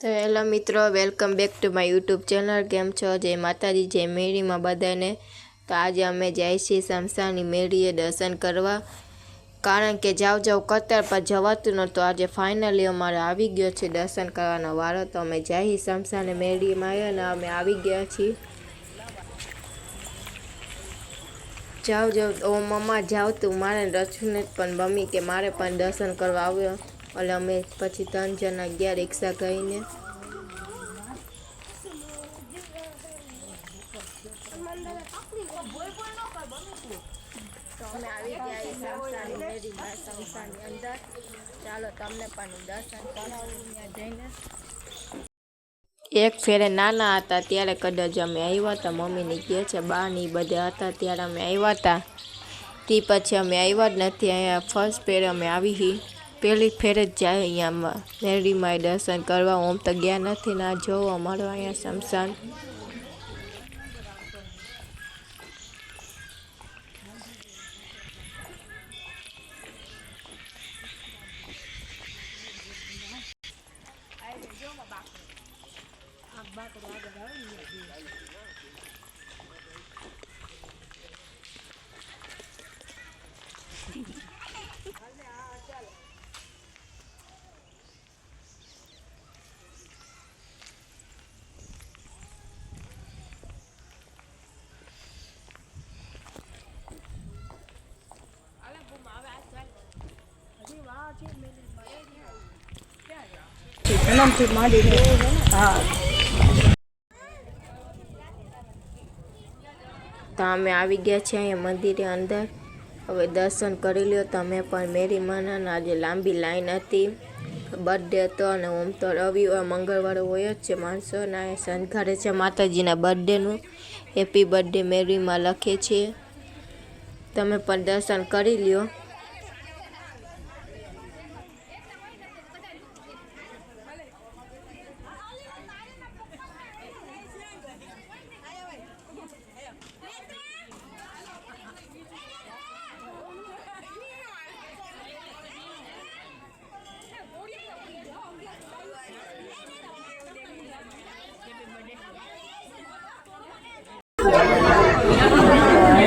તો હેલો મિત્રો, welcome back to my YouTube channel. કેમ છો? જય માતાજી, જય મેળીમાં બધાને. તો આજે અમે જાય છીએ સમસાની મેળીએ દર્શન કરવા. કારણ કે જાવ જાવ કતાર પર જવાતું નહોતું આજે ફાઇનલી અમારે આવી ગયો છે દર્શન કરવાનો વારો. તો અમે જઈએ સમસાને મેળીમાં આવ્યા અને અમે આવી ગયા છીએ. જાવ જાવ, ઓ મમ્મા, જાવ તું મારે રચું ને પણ મમ્મી કે મારે પણ દર્શન કરવા આવ્યો. એટલે અમે પછી ત્રણ જણા ગયા રિક્ષા કરીને એક ફેરે નાના હતા, ત્યારે કદાચ અમે આવ્યા હતા. મમ્મીની કહે છે, બા ને ઈ બધા હતા, ત્યારે અમે આવ્યા હતા. તે પછી અમે આવ્યા જ નથી, અહીંયા ફર્સ્ટ ફેરે અમે આવી હી. પહેલી ફેરે જ જાય અહીંયા મેરીમાં દર્શન કરવા, ઓમ તો ગયા નથી, ના જોવો અમારો અહીંયા શમશાન. તો અમે આવી ગયા છીએ અહીંયા મંદિરે અંદર. હવે દર્શન કરી લ્યો તમે પણ. મેરી માનાના આજે લાંબી લાઈન હતી. બર્થડે હતો અને ઓમ તો રવિવાર, મંગળવારે હોય જ છે માણસોના. એ શણગારે છે માતાજીના બર્થડેનું હેપી બર્થડે મેરીમાં લખે છે. તમે પણ દર્શન કરી લ્યો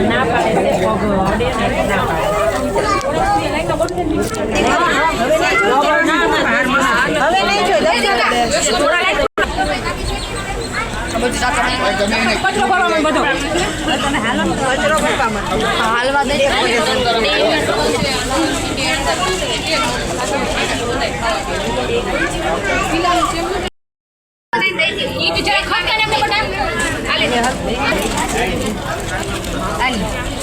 ના અડે ને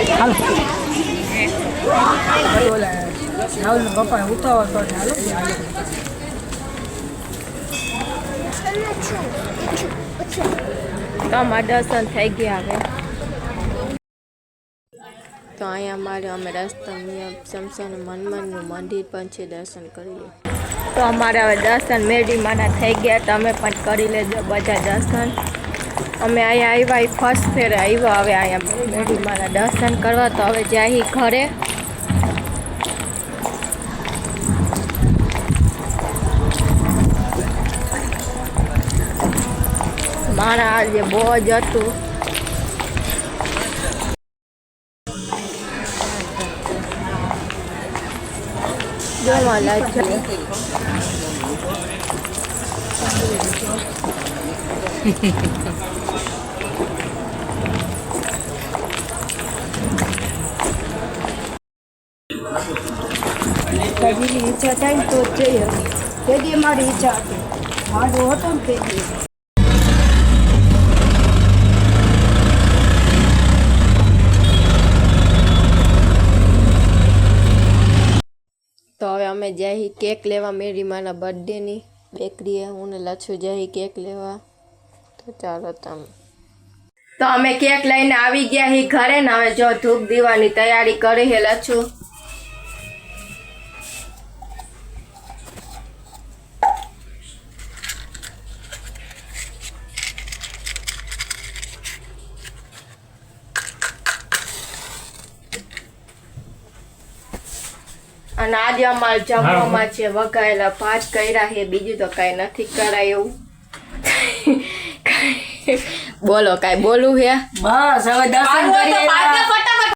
લીધું રાહુલ પપ્પા ઉતાવળ તો હાલો. તો દર્શન થઈ ગયા હવે. તો અહીંયા અમારે અમે રસ્તામાં શમશાન મનમનનું મંદિર પણ છે દર્શન કરીએ તો અમારે હવે દર્શન મેડીમાના થઈ ગયા તમે પણ કરી લેજો બધા દર્શન. અમે અહીંયા આવ્યા, એ ફર્સ્ટ ફેર આવ્યા. હવે અહીંયા મેરડીમાંના દર્શન કરવા, તો હવે જાય ઘરે. મારા આજે બહુ જ હતું. જોવા કજીની ઈચ્છા થાય તો જ તે દી મારી ઈચ્છા હતી માંડવો હતો તે દી તો હવે અમે જઈ કેક લેવા મેરી માના બર્થડેની બેકરીએ, હું ને લચ્છુ જઈ કેક લેવા. તો ચાલો તમે. તો અમે કેક લઈને આવી ગયા હી ઘરે ને હવે જો ધૂપ દીવાની તૈયારી કરી હે લચ્છુ અને આજે અમારે જમવામાં છે વઘાયેલા ભાત કર્યા છે બીજું તો કાંઈ નથી કરાય એવું. બોલો કાંઈ બોલું હે? બસ હવે દર્શન કરી આવ્યા.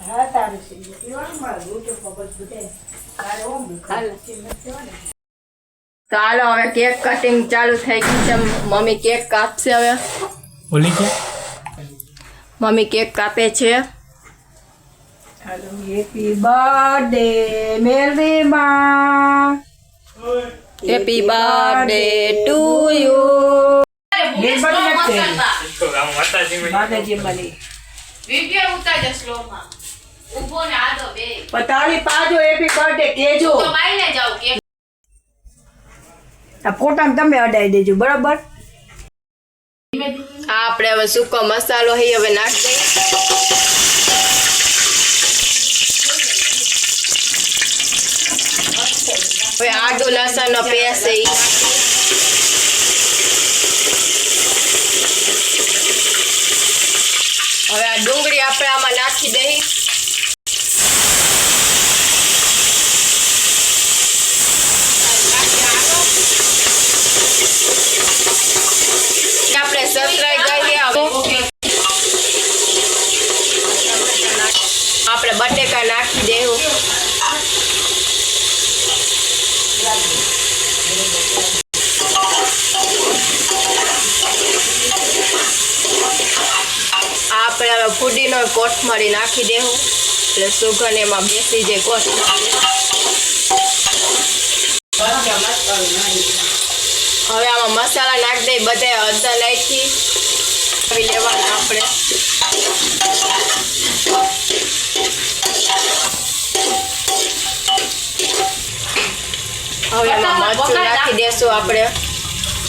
હા, તારું છે. પીવાનું મારે હાલો હવે કેક કટિંગ ચાલુ થઈ ગઈ છે. મમ્મી કેક કાપશે હવે. ઓલી કે મમ્મી કેક કાપે છે. હેલો હેપી બર્થડે મેલડી માં હેપી બર્થડે ટુ યુ માતાજી મળી વીડિયો ઉતારજો સ્લોમાં ઊભો ને આદો બે. પતાળી પાજો હેપી બર્થડે કેજો તો બાઈને જાવ કે આ ફોટામાં તમે અડાઈ દેજો બરાબર? આ આપણે હવે સૂકો મસાલો હઈ હવે નાખી દઈએ. હવે આદુ લસણ નો પેસ્ટ છે ઈ હવે આ ડુંગળી આપણે આમાં નાખી દઈ આપણે સતરાઈ કરીએ હવે આપણે બટેકા નાખી દેવું આપણે હવે ફૂડીનો કોથમરી નાખી દેવું એટલે સુગંધ એમાં બેસી જાય કોથમરી હવે આમાં મસાલા નાખી દઈ બધા અડધા નાખી. આવી લેવાના આપણે. હવે એમાં મરચું નાખી દેશું આપણે.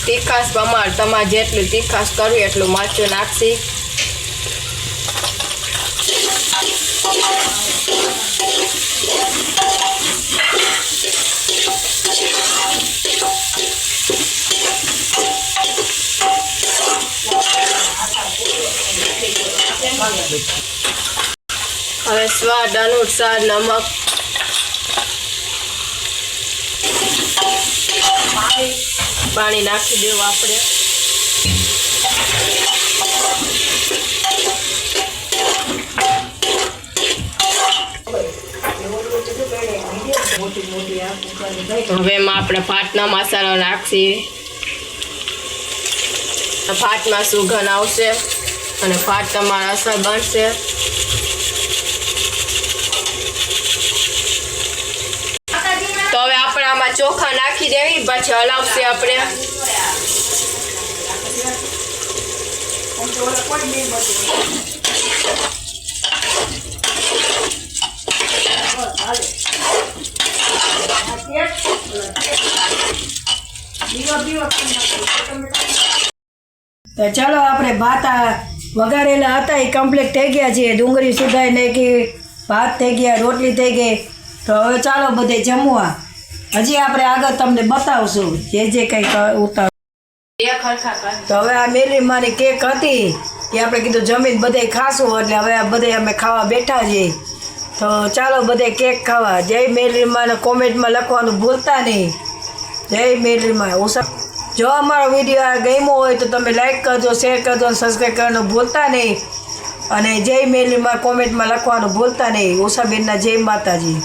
તીખાશ પ્રમાણ તમારે જેટલું તીખાશ કરવી એટલું મરચું નાખશી. હવે સ્વાદ અનુસાર નમક. પાણી નાખી દેવું આપણે. હવે એમાં આપણે ફાટના મસાલો નાખીએ. ભાતમાં સુગંધ આવશે. અને ભાત તમારા અસર બનશે તો હવે આપણે આમાં ચોખા નાખી દેવી, પછી હલાવશે આપણે. તો ચાલો આપણે ભાત વઘારેલા હતા, એ કમ્પ્લીટ થઈ ગયા છે ડુંગળી સુધાઈ નાખી ભાત થઈ ગયા, રોટલી થઈ ગઈ. તો હવે ચાલો બધે જમવા. હજી આપણે આગળ તમને બતાવશું, જે જે કંઈ ઉતાર તો હવે આ મેલી મારી કેક હતી, એ આપણે કીધું જમીન બધે ખાશું, એટલે હવે આ બધે અમે ખાવા બેઠા છીએ. તો ચાલો બધે કેક ખાવા. જય મેલીમાને કોમેન્ટમાં લખવાનું ભૂલતા નહીં. જય મેલીમાં ઓસા જો અમારો વીડિયો ગમ્યો હોય તો તમે લાઈક કરજો શેર કરજો અને સબસ્ક્રાઈબ કરવાનું ભૂલતા નહીં. અને જય મેલીમાં કોમેન્ટમાં લખવાનું ભૂલતા નહીં. ઉષાબેનના જય માતાજી.